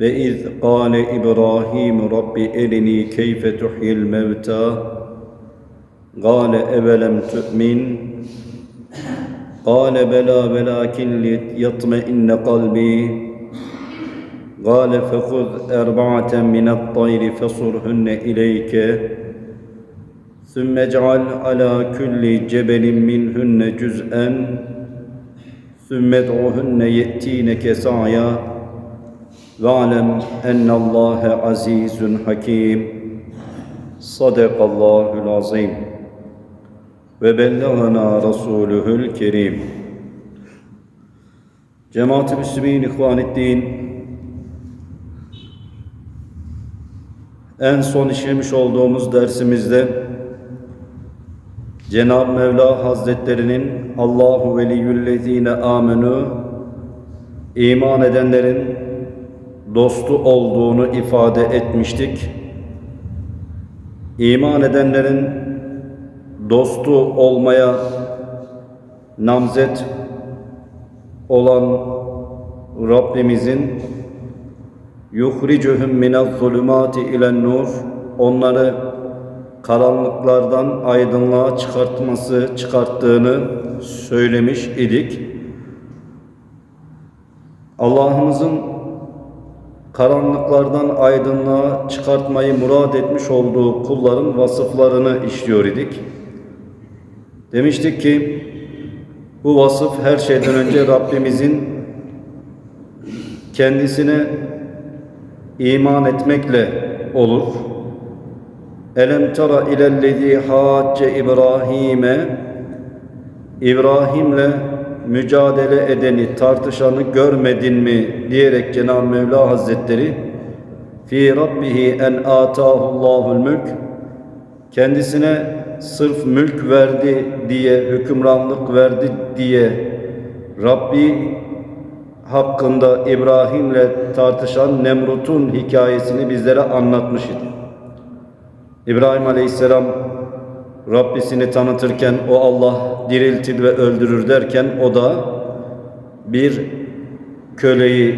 وإذ قال إبراهيم رب أرني كيف تحيي الموتى قال أولم تؤمن قال بلى ولكن ليطمئن قلبي قال فخذ أربعة من الطير فصرهن إليك ثم اجعل على كل جبل منهن جزءا ثم ادعهن يأتينك سعيا واعلم أن الله عزيز حكيم صدق الله العظيم وبلغنا رسوله الكريم Cemaat-i Müslümin, İhvan-ı En son işlemiş olduğumuz dersimizde Cenab-ı Mevla Hazretlerinin Allahu veliyyüllezine amenu iman edenlerin dostu olduğunu ifade etmiştik. İman edenlerin dostu olmaya namzet olan Rabbimizin yuhricuhum minel zulümati ilen nur onları karanlıklardan aydınlığa çıkartması çıkarttığını söylemiş idik. Allah'ımızın karanlıklardan aydınlığa çıkartmayı murad etmiş olduğu kulların vasıflarını işliyor idik. Demiştik ki bu vasıf her şeyden önce Rabbimizin kendisine iman etmekle olur. Elem tara ilellezî hacce İbrahim'e İbrahim'le mücadele edeni, tartışanı görmedin mi diyerek Cenab-ı Mevla Hazretleri fi rabbihi en atâhullâhul mülk kendisine sırf mülk verdi diye, hükümranlık verdi diye Rabbi hakkında İbrahim'le tartışan Nemrut'un hikayesini bizlere anlatmış idi. İbrahim Aleyhisselam Rabbisini tanıtırken o Allah diriltir ve öldürür derken o da bir köleyi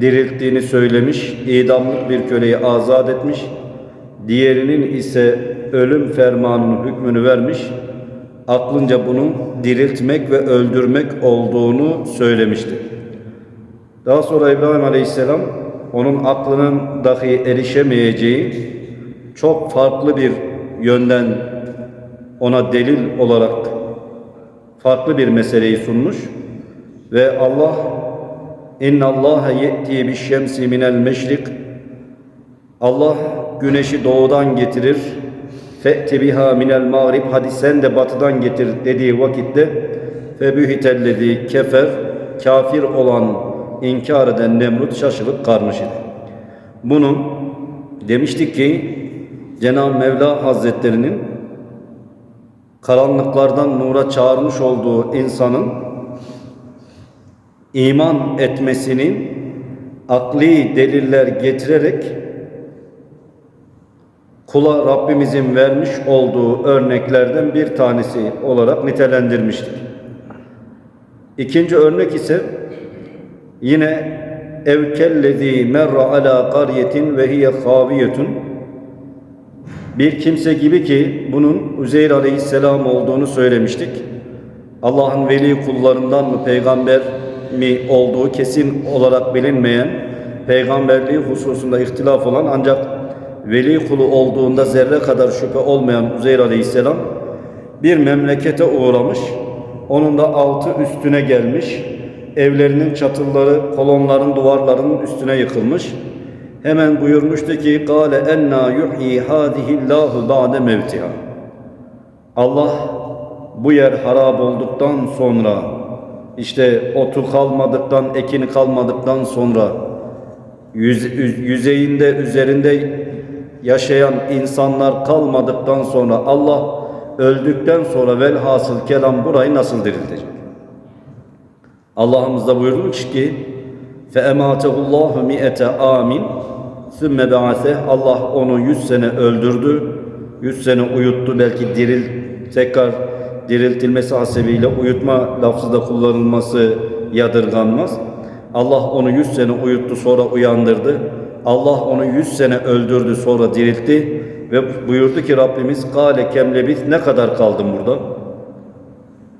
dirilttiğini söylemiş, idamlık bir köleyi azat etmiş, diğerinin ise ölüm fermanının hükmünü vermiş, aklınca bunun diriltmek ve öldürmek olduğunu söylemişti. Daha sonra İbrahim Aleyhisselam onun aklının dahi erişemeyeceği çok farklı bir yönden ona delil olarak farklı bir meseleyi sunmuş ve Allah inna Allah ye'ti bi şemsi minel meşrik Allah güneşi doğudan getirir fe'ti biha minel mağrib. Hadi sen de batıdan getir dediği vakitte febühitellezi kefer. Kafir olan inkar eden Nemrut şaşılıp karmış idi. Bunu demiştik ki Cenab-ı Mevla Hazretlerinin karanlıklardan nura çağırmış olduğu insanın iman etmesinin akli deliller getirerek kula Rabbimizin vermiş olduğu örneklerden bir tanesi olarak nitelendirmiştir. İkinci örnek ise yine evkellezî merra ala qaryetin ve hiye haviyetun bir kimse gibi ki bunun Üzeyr aleyhisselam olduğunu söylemiştik. Allah'ın veli kullarından mı peygamber mi olduğu kesin olarak bilinmeyen peygamberliği hususunda ihtilaf olan ancak veli kulu olduğunda zerre kadar şüphe olmayan Üzeyr aleyhisselam bir memlekete uğramış. Onun da altı üstüne gelmiş. Evlerinin çatılları, kolonların, duvarlarının üstüne yıkılmış. Hemen buyurmuştu ki "Kâle enna yuhyi hâzihillâhu ba'de mevtiha." Allah bu yer harap olduktan sonra işte otu kalmadıktan, ekini kalmadıktan sonra yüz, yüzeyinde, üzerinde yaşayan insanlar kalmadıktan sonra Allah öldükten sonra velhasıl kelam burayı nasıl diriltecek? Allah'ımız da buyurmuş ki فَاَمَاتَهُ اللّٰهُ مِئَةَ amin Sümme bease Allah onu yüz sene öldürdü. Yüz sene uyuttu belki diril tekrar diriltilmesi hasebiyle uyutma lafzı da kullanılması yadırganmaz. Allah onu yüz sene uyuttu sonra uyandırdı. Allah onu yüz sene öldürdü sonra diriltti ve buyurdu ki Rabbimiz Kale kemlebis ne kadar kaldım burada?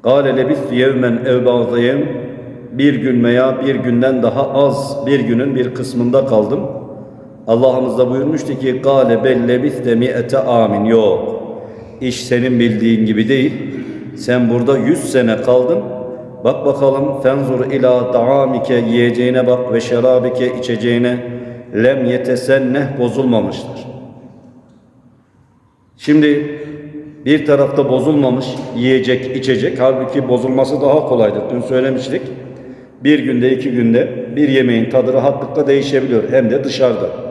Kale lebis yevmen evbazayem bir gün veya bir günden daha az bir günün bir kısmında kaldım.'' Allah'ımız da buyurmuştu ki Kale bel lebis de mi'ete amin. Yok. İş senin bildiğin gibi değil. Sen burada yüz sene kaldın. Bak bakalım fenzur ila taamike yiyeceğine bak ve şerabike içeceğine lem yetesenneh bozulmamıştır. Şimdi bir tarafta bozulmamış yiyecek, içecek. Halbuki bozulması daha kolaydır. Dün söylemiştik. Bir günde, iki günde bir yemeğin tadı rahatlıkla değişebiliyor. Hem de dışarıda.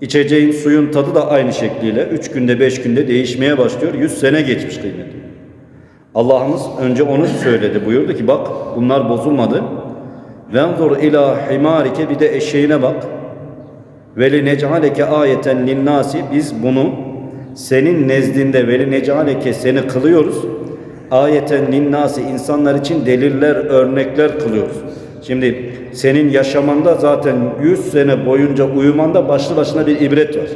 İçeceğin suyun tadı da aynı şekliyle üç günde, beş günde değişmeye başlıyor. Yüz sene geçmiş kıymetli. Allah'ımız önce onu söyledi. Buyurdu ki bak bunlar bozulmadı. Venzur ila himarike bir de eşeğine bak. Ve li necaleke ayeten linnasi biz bunu senin nezdinde veli necaleke seni kılıyoruz. Ayeten linnasi insanlar için deliller, örnekler kılıyoruz. Şimdi senin yaşamanda zaten 100 sene boyunca uyumanda başlı başına bir ibret var.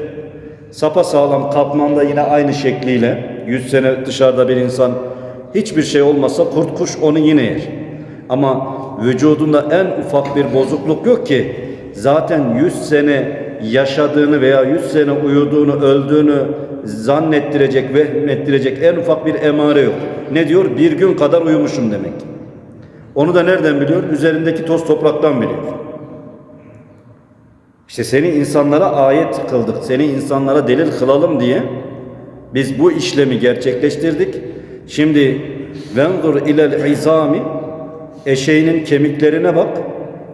Sapa sağlam kapmanda yine aynı şekliyle 100 sene dışarıda bir insan hiçbir şey olmasa kurt kuş onu yine yer. Ama vücudunda en ufak bir bozukluk yok ki zaten 100 sene yaşadığını veya 100 sene uyuduğunu, öldüğünü zannettirecek, vehmettirecek en ufak bir emare yok. Ne diyor? Bir gün kadar uyumuşum demek. Onu da nereden biliyor? Üzerindeki toz topraktan biliyor. İşte seni insanlara ayet kıldık, seni insanlara delil kılalım diye biz bu işlemi gerçekleştirdik. Şimdi venzur ilel izami eşeğinin kemiklerine bak.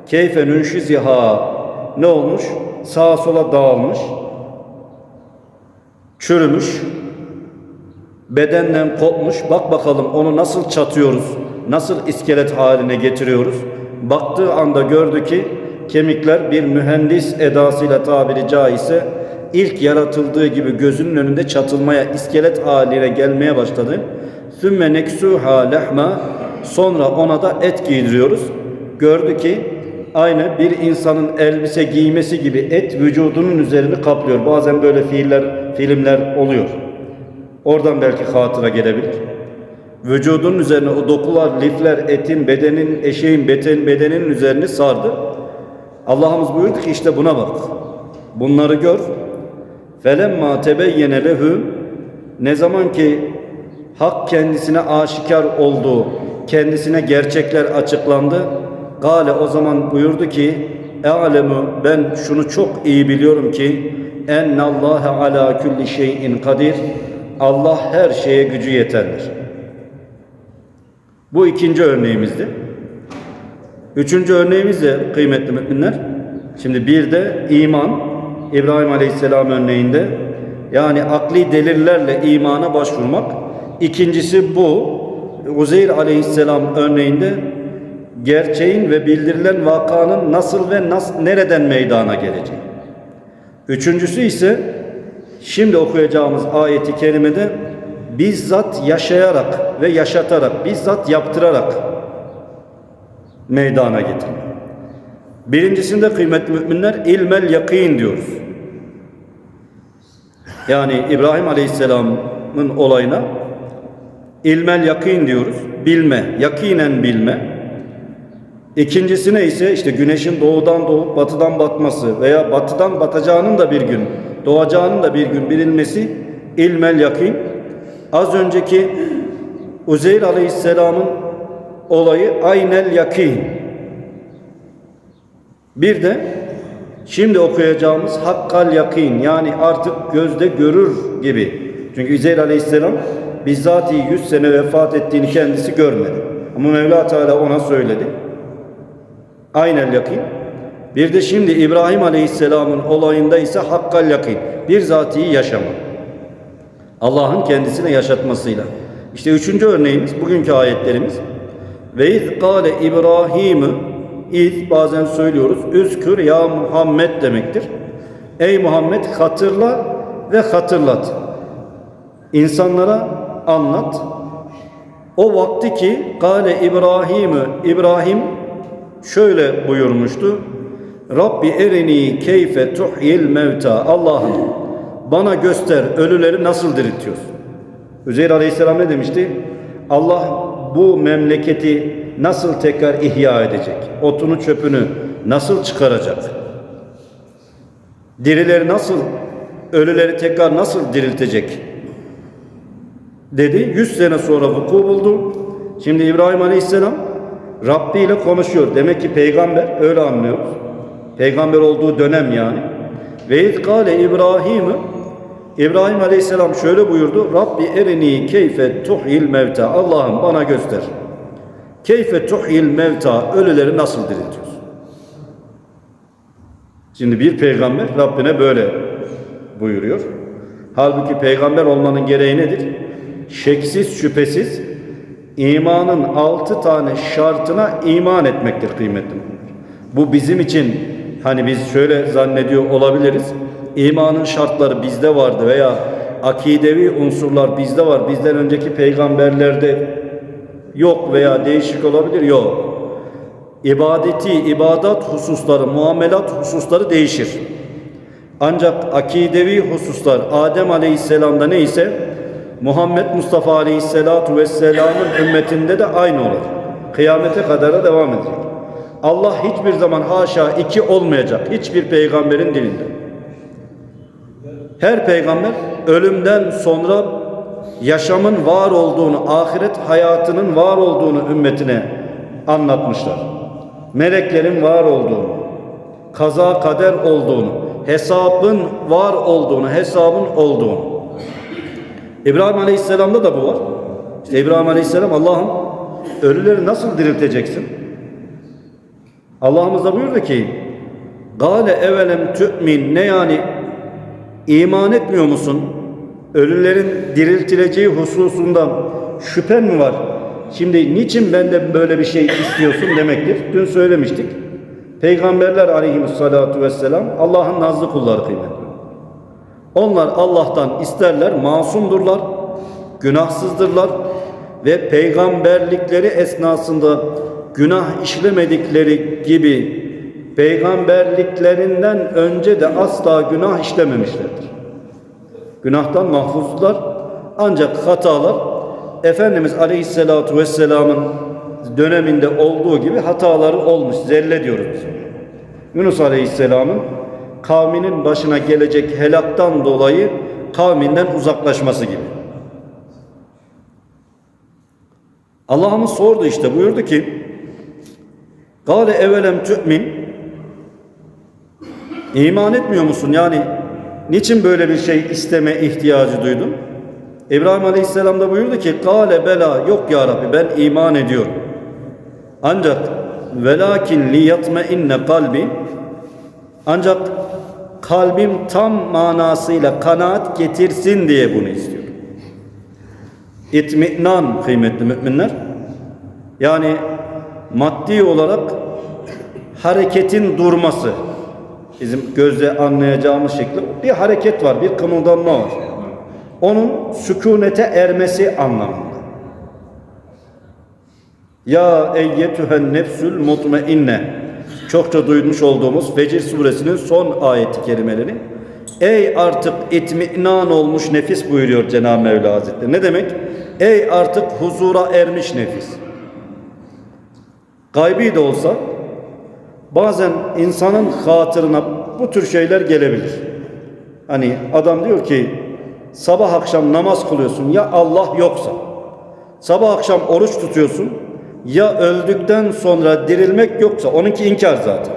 Keyfe nünşiziha ne olmuş? Sağa sola dağılmış. Çürümüş. Bedenden kopmuş. Bak bakalım onu nasıl çatıyoruz? Nasıl iskelet haline getiriyoruz? Baktığı anda gördü ki kemikler bir mühendis edasıyla tabiri caizse ilk yaratıldığı gibi gözünün önünde çatılmaya, iskelet haline gelmeye başladı. Sümme neksuha lehma sonra ona da et giydiriyoruz. Gördü ki aynı bir insanın elbise giymesi gibi et vücudunun üzerini kaplıyor. Bazen böyle fiiller, filmler oluyor. Oradan belki hatıra gelebilir. Vücudun üzerine o dokular, lifler, etin, bedenin, eşeğin, beten, bedenin üzerini sardı. Allah'ımız buyurdu ki işte buna bak. Bunları gör. Felemma tebeyyene lehu ne zaman ki hak kendisine aşikar oldu, kendisine gerçekler açıklandı. Gale o zaman buyurdu ki E'lemu ben şunu çok iyi biliyorum ki ennallâhe ala kulli şeyin kadir Allah her şeye gücü yeterdir. Bu ikinci örneğimizdi. Üçüncü örneğimiz de kıymetli müminler. Şimdi bir de iman İbrahim Aleyhisselam örneğinde yani akli delillerle imana başvurmak. İkincisi bu Uzeyr Aleyhisselam örneğinde gerçeğin ve bildirilen vakanın nasıl ve nasıl, nereden meydana geleceği. Üçüncüsü ise şimdi okuyacağımız ayeti kerimede bizzat yaşayarak ve yaşatarak, bizzat yaptırarak meydana getirmek. Birincisinde kıymetli müminler ilmel yakin diyoruz. Yani İbrahim Aleyhisselam'ın olayına ilmel yakin diyoruz. Bilme, yakinen bilme. İkincisine ise işte güneşin doğudan doğup batıdan batması veya batıdan batacağının da bir gün, doğacağının da bir gün bilinmesi ilmel yakin. Az önceki Uzeyr Aleyhisselam'ın olayı aynel yakin. Bir de şimdi okuyacağımız hakkal yakin yani artık gözde görür gibi. Çünkü Üzeyr Aleyhisselam bizzati 100 sene vefat ettiğini kendisi görmedi. Ama Mevla Teala ona söyledi. Aynel yakin. Bir de şimdi İbrahim Aleyhisselam'ın olayında ise hakkal yakin. Bir zatiyi yaşama. Allah'ın kendisine yaşatmasıyla. İşte üçüncü örneğimiz bugünkü ayetlerimiz. Ve iz kâle İbrahim'ı iz bazen söylüyoruz. Üzkür ya Muhammed demektir. Ey Muhammed hatırla ve hatırlat. İnsanlara anlat. O vakti ki Kale İbrahim'ı İbrahim şöyle buyurmuştu. Rabbi erini keyfe tuhyil mevta. Allah'ım bana göster ölüleri nasıl diriltiyorsun. Üzeyr Aleyhisselam ne demişti? Allah bu memleketi nasıl tekrar ihya edecek? Otunu çöpünü nasıl çıkaracak? Dirileri nasıl, ölüleri tekrar nasıl diriltecek? Dedi. Yüz sene sonra vuku buldu. Şimdi İbrahim Aleyhisselam Rabbi ile konuşuyor. Demek ki peygamber öyle anlıyoruz. Peygamber olduğu dönem yani. Ve iz kâle İbrahim'ı İbrahim Aleyhisselam şöyle buyurdu. Rabbi erini keyfe tuhyil mevta. Allah'ım bana göster. Keyfe tuhyil mevta. Ölüleri nasıl diriltiyorsun? Şimdi bir peygamber Rabbine böyle buyuruyor. Halbuki peygamber olmanın gereği nedir? Şeksiz şüphesiz imanın altı tane şartına iman etmektir kıymetli. Bu bizim için hani biz şöyle zannediyor olabiliriz. İmanın şartları bizde vardı veya akidevi unsurlar bizde var. Bizden önceki peygamberlerde yok veya değişik olabilir. Yok. İbadeti, ibadat hususları, muamelat hususları değişir. Ancak akidevi hususlar Adem Aleyhisselam'da neyse Muhammed Mustafa Aleyhisselatu Vesselam'ın ümmetinde de aynı olur. Kıyamete kadar devam edecek. Allah hiçbir zaman haşa iki olmayacak. Hiçbir peygamberin dilinde. Her peygamber ölümden sonra yaşamın var olduğunu, ahiret hayatının var olduğunu ümmetine anlatmışlar. Meleklerin var olduğunu, kaza kader olduğunu, hesabın var olduğunu, hesabın olduğunu. İbrahim Aleyhisselam'da da bu var. İşte İbrahim Aleyhisselam Allah'ım ölüleri nasıl dirilteceksin? Allah'ımız da buyurdu ki Gale evelem tü'min ne yani iman etmiyor musun? Ölülerin diriltileceği hususunda şüphen mi var? Şimdi niçin benden böyle bir şey istiyorsun demektir. Dün söylemiştik. Peygamberler aleyhissalatu vesselam Allah'ın nazlı kulları kıymetli. Onlar Allah'tan isterler, masumdurlar, günahsızdırlar ve peygamberlikleri esnasında günah işlemedikleri gibi peygamberliklerinden önce de asla günah işlememişlerdir. Günahtan mahfuzlar ancak hatalar Efendimiz Aleyhisselatu Vesselam'ın döneminde olduğu gibi hataları olmuş. Zelle diyoruz. Yunus Aleyhisselam'ın kavminin başına gelecek helaktan dolayı kavminden uzaklaşması gibi. Allah'ımız sordu işte buyurdu ki Gale evelem tü'min İman etmiyor musun? Yani niçin böyle bir şey isteme ihtiyacı duydun? İbrahim Aleyhisselam da buyurdu ki Kale bela yok ya Rabbi ben iman ediyorum. Ancak velakin liyatme inne kalbi ancak kalbim tam manasıyla kanaat getirsin diye bunu istiyorum. İtminan kıymetli müminler. Yani maddi olarak hareketin durması. Bizim gözle anlayacağımız şekli bir hareket var, bir kımıldanma var. Onun sükunete ermesi anlamında. Ya eyyetühen nefsül mutmainne çokça duymuş olduğumuz Fecir suresinin son ayeti kerimeleri. Ey artık itminan olmuş nefis buyuruyor Cenab-ı Mevla Hazretleri. Ne demek? Ey artık huzura ermiş nefis. Gaybi de olsa bazen insanın hatırına bu tür şeyler gelebilir. Hani adam diyor ki sabah akşam namaz kılıyorsun ya Allah yoksa. Sabah akşam oruç tutuyorsun ya öldükten sonra dirilmek yoksa onunki inkar zaten.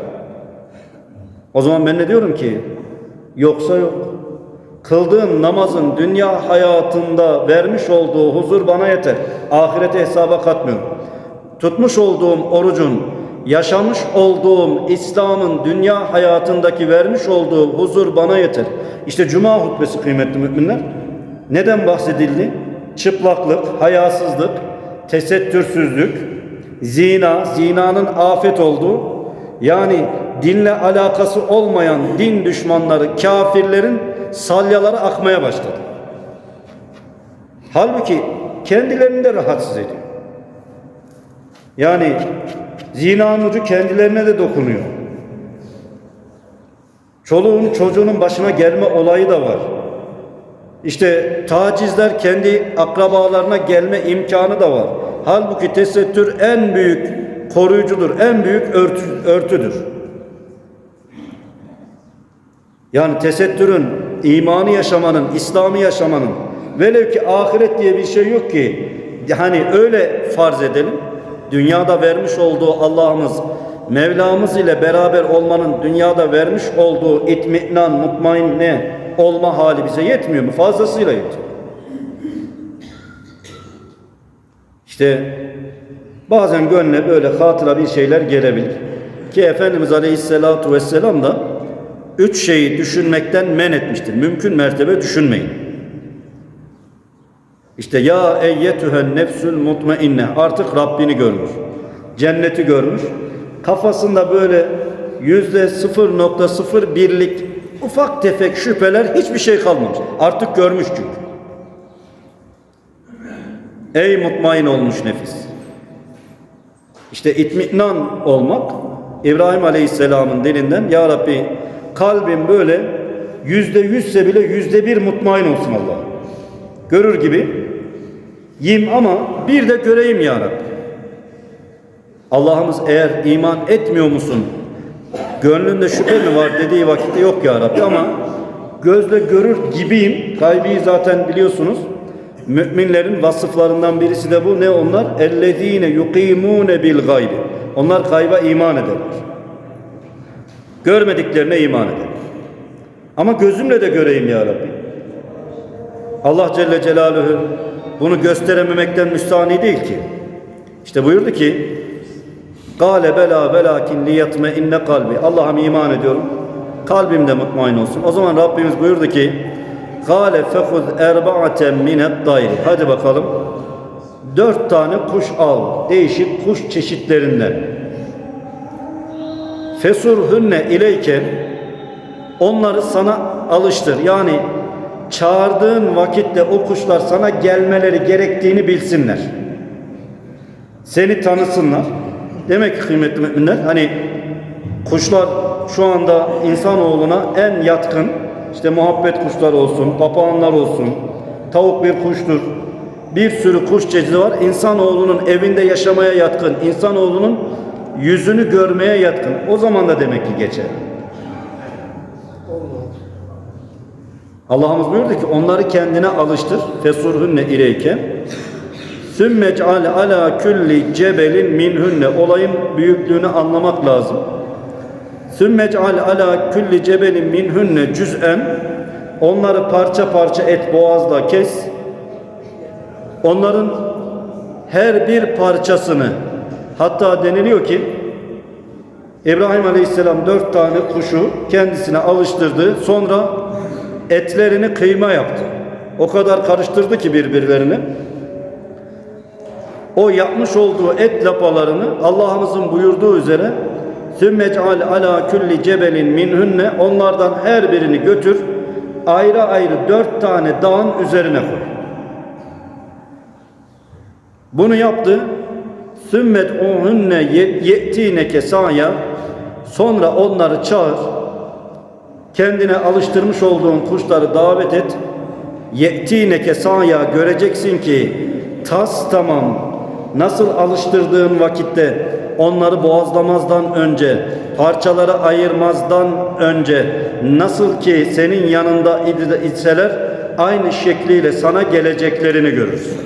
O zaman ben ne diyorum ki yoksa yok. Kıldığın namazın dünya hayatında vermiş olduğu huzur bana yeter. Ahirete hesaba katmıyorum. Tutmuş olduğum orucun yaşamış olduğum İslam'ın dünya hayatındaki vermiş olduğu huzur bana yeter. İşte cuma hutbesi kıymetli müminler. Neden bahsedildi? Çıplaklık, hayasızlık, tesettürsüzlük, zina, zinanın afet olduğu, yani dinle alakası olmayan din düşmanları, kafirlerin salyaları akmaya başladı. Halbuki kendilerini de rahatsız ediyor. Yani zinanın ucu kendilerine de dokunuyor. Çoluğun çocuğunun başına gelme olayı da var. İşte tacizler kendi akrabalarına gelme imkanı da var. Halbuki tesettür en büyük koruyucudur, en büyük örtü, örtüdür. Yani tesettürün, imanı yaşamanın, İslam'ı yaşamanın, velev ki ahiret diye bir şey yok ki, hani öyle farz edelim, dünyada vermiş olduğu Allah'ımız, Mevlamız ile beraber olmanın dünyada vermiş olduğu itminan, mutmainne olma hali bize yetmiyor mu? Fazlasıyla yetiyor. İşte bazen gönle böyle hatıra bir şeyler gelebilir. Ki Efendimiz Aleyhisselatu Vesselam da üç şeyi düşünmekten men etmiştir. Mümkün mertebe düşünmeyin. İşte ya eyyetühen nefsül mutmainne artık Rabbini görmüş. Cenneti görmüş. Kafasında böyle yüzde 0.01'lik ufak tefek şüpheler hiçbir şey kalmamış. Artık görmüş çünkü. Ey mutmain olmuş nefis. İşte itminan olmak İbrahim Aleyhisselam'ın dilinden Ya Rabbi kalbim böyle yüzde yüzse bile yüzde bir mutmain olsun Allah. Görür gibi yim ama bir de göreyim ya Rabbi. Allah'ımız eğer iman etmiyor musun? Gönlünde şüphe mi var dediği vakitte yok ya Rabbi ama gözle görür gibiyim. Gaybiyi zaten biliyorsunuz. Müminlerin vasıflarından birisi de bu. Ne onlar? Ellezine yukimune bil gaybi. Onlar gayba iman ederler. Görmediklerine iman ederler. Ama gözümle de göreyim ya Rabbi. Allah Celle Celaluhu bunu gösterememekten müstahni değil ki. İşte buyurdu ki Gale bela velakin liyatme inne kalbi. Allah'ım iman ediyorum. Kalbim de mutmain olsun. O zaman Rabbimiz buyurdu ki Gale fehuz erba'aten minet dayri. Hadi bakalım. Dört tane kuş al. Değişik kuş çeşitlerinden. Fesurhünne ileyke onları sana alıştır. Yani çağırdığın vakitte o kuşlar sana gelmeleri gerektiğini bilsinler. Seni tanısınlar. Demek ki kıymetli müminler hani kuşlar şu anda insanoğluna en yatkın işte muhabbet kuşları olsun, papağanlar olsun, tavuk bir kuştur. Bir sürü kuş çeşidi var. İnsanoğlunun evinde yaşamaya yatkın, insanoğlunun yüzünü görmeye yatkın. O zaman da demek ki geçer. Allah'ımız buyurdu ki onları kendine alıştır. Fesurhunne ileyke. Sümme ceale ala külli cebelin minhunne. Olayın büyüklüğünü anlamak lazım. Sümme ceale ala külli cebelin minhunne cüz'en. Onları parça parça et boğazla kes. Onların her bir parçasını hatta deniliyor ki İbrahim Aleyhisselam dört tane kuşu kendisine alıştırdı. Sonra etlerini kıyma yaptı. O kadar karıştırdı ki birbirlerini. O yapmış olduğu et lapalarını Allah'ımızın buyurduğu üzere sümmec'al ala külli cebelin minhunne onlardan her birini götür ayrı ayrı dört tane dağın üzerine koy. Bunu yaptı. Sümmet ohunne ye'tine kesaya sonra onları çağır. Kendine alıştırmış olduğun kuşları davet et. Ye'tine kesaya göreceksin ki tas tamam nasıl alıştırdığın vakitte onları boğazlamazdan önce, parçaları ayırmazdan önce nasıl ki senin yanında idseler aynı şekliyle sana geleceklerini görürsün.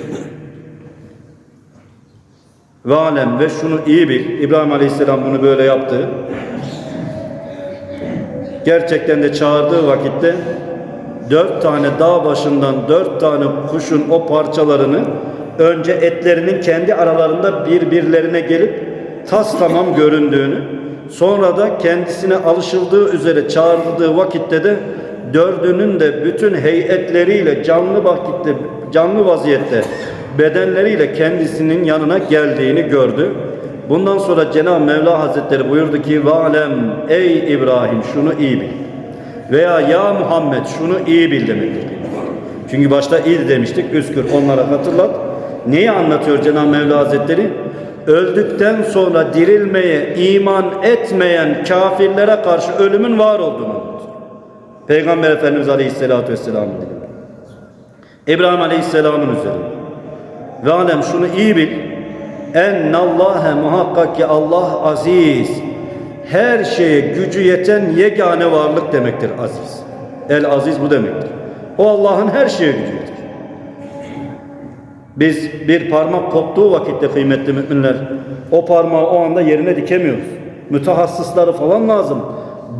Ve alem ve şunu iyi bil. İbrahim Aleyhisselam bunu böyle yaptı. Gerçekten de çağırdığı vakitte dört tane dağ başından dört tane kuşun o parçalarını önce etlerinin kendi aralarında birbirlerine gelip tas tamam göründüğünü, sonra da kendisine alışıldığı üzere çağrıldığı vakitte de dördünün de bütün heyetleriyle canlı vakitte, canlı vaziyette bedenleriyle kendisinin yanına geldiğini gördü. Bundan sonra Cenab-ı Mevla Hazretleri buyurdu ki Valem ey İbrahim şunu iyi bil. Veya ya Muhammed şunu iyi bil demektir. Çünkü başta iyi demiştik. Üskür onlara hatırlat. Neyi anlatıyor Cenab-ı Mevla Hazretleri? Öldükten sonra dirilmeye iman etmeyen kafirlere karşı ölümün var olduğunu. Peygamber Efendimiz Aleyhisselatü Vesselam'ın. İbrahim Aleyhisselam'ın üzerinde. Ve alem şunu iyi bil. Ennallâhe muhakkak ki Allah aziz. Her şeye gücü yeten yegane varlık demektir aziz. El aziz bu demektir. O Allah'ın her şeye gücü yeter. Biz bir parmak koptuğu vakitte kıymetli müminler o parmağı o anda yerine dikemiyoruz. Mütehassısları falan lazım.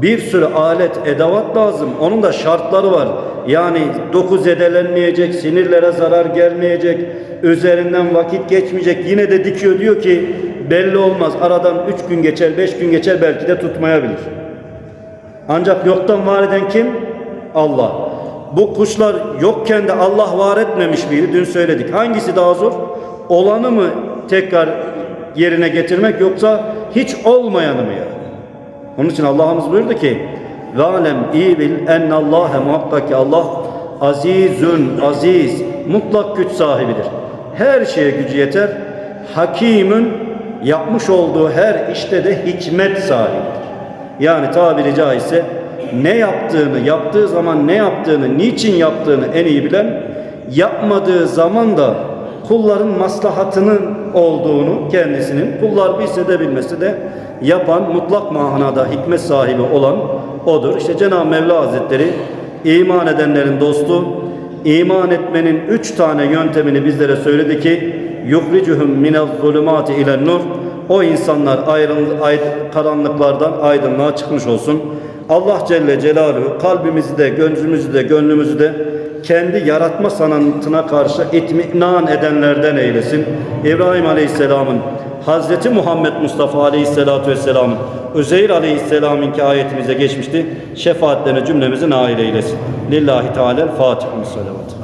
Bir sürü alet, edevat lazım. Onun da şartları var. Yani doku zedelenmeyecek, sinirlere zarar gelmeyecek, üzerinden vakit geçmeyecek. Yine de dikiyor diyor ki belli olmaz. Aradan üç gün geçer, beş gün geçer belki de tutmayabilir. Ancak yoktan var eden kim? Allah. Bu kuşlar yokken de Allah var etmemiş miydi? Dün söyledik. Hangisi daha zor? Olanı mı tekrar yerine getirmek yoksa hiç olmayanı mı yani? Onun için Allah'ımız buyurdu ki ve alem iyi bil ennallâhe muhakkak ki Allah azizün aziz mutlak güç sahibidir. Her şeye gücü yeter. Hakimün yapmış olduğu her işte de hikmet sahibidir. Yani tabiri caizse ne yaptığını, yaptığı zaman ne yaptığını, niçin yaptığını en iyi bilen, yapmadığı zaman da kulların maslahatının olduğunu kendisinin kullar bilse de bilmese de yapan mutlak manada hikmet sahibi olan odur. İşte Cenab-ı Mevla Hazretleri iman edenlerin dostu, iman etmenin üç tane yöntemini bizlere söyledi ki yukricuhum minel zulümati ile nur o insanlar ayrın, ay, karanlıklardan aydınlığa çıkmış olsun. Allah Celle Celaluhu kalbimizi de, gözümüzü de, gönlümüzü de kendi yaratma sanatına karşı itminan edenlerden eylesin. İbrahim Aleyhisselam'ın Hazreti Muhammed Mustafa Aleyhisselatü Vesselam'ın Üzeyr Aleyhisselam'ın ki ayetimize geçmişti. Şefaatlerine cümlemizi nail eylesin. Lillahi Teala Fatiha. Salavat.